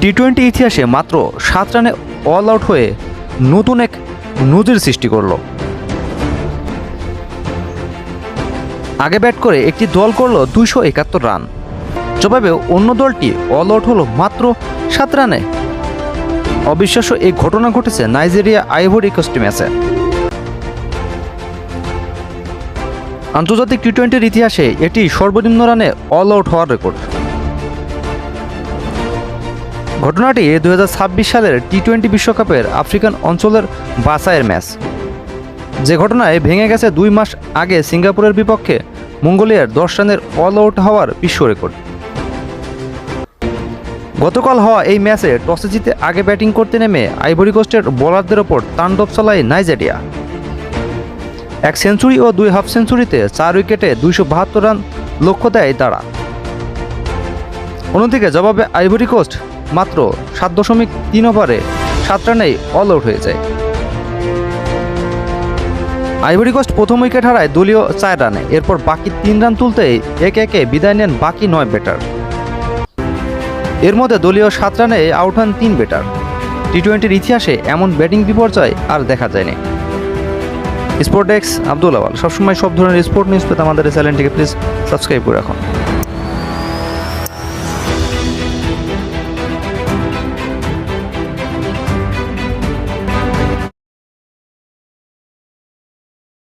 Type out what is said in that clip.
T twenty ইতিহাসে মাত্র সাত রানে অল আউট হয়ে নতুন এক নজির সৃষ্টি করল। আগে ব্যাট করে একটি দল করল দুইশো একাত্তর রান জবাবে অন্য দলটি অল আউট হলো মাত্র সাত রানে অবিশ্বাস্য এই ঘটনা ঘটেছে নাইজেরিয়া আইভরি কোস্ট ম্যাচে। আন্তর্জাতিক টি টোয়েন্টির ইতিহাসে এটি সর্বনিম্ন রানে অল আউট হওয়ার রেকর্ড ঘটনাটি দুই হাজার ছাব্বিশ সালের টি টোয়েন্টি বিশ্বকাপের আফ্রিকান অঞ্চলের বাসায়ের ম্যাচ। যে ঘটনায় ভেঙে গেছে দুই মাস আগে সিঙ্গাপুরের বিপক্ষে মঙ্গোলিয়ার দশ রানের অল আউট হওয়ার বিশ্ব রেকর্ড। গতকাল হওয়া এই ম্যাচে টসে জিতে আগে ব্যাটিং করতে নেমে আইভরি কোস্টের বোলারদের ওপর তাণ্ডব চালায় নাইজেরিয়া। এক সেঞ্চুরি ও দুই হাফ সেঞ্চুরিতে চার উইকেটে দুইশো বাহাত্তর রান লক্ষ্য দেয় তারা। অন্যদিকে জবাবে আইভরি কোস্ট মাত্র সাত দশমিক তিন ওভারে সাত রানেই অল আউট হয়ে যায়। আইভরি কোস্ট প্রথম উইকেট হারায় দলীয় চার রানে। এরপর বাকি তিন রান তুলতেই একে একে বিদায় নেন বাকি নয় ব্যাটার এর মধ্যে দলীয় সাত রানে আউট হন তিন ব্যাটার টি টোয়েন্টির ইতিহাসে এমন ব্যাটিং বিপর্যয় আর দেখা যায়নি। স্পোর্ট ডেস্ক আব্দুল আওয়াল, সবসময় সব ধরনের স্পোর্ট নিউজ পেতে আমাদের চ্যানেলটিকে প্লিজ সাবস্ক্রাইব করে রাখুন।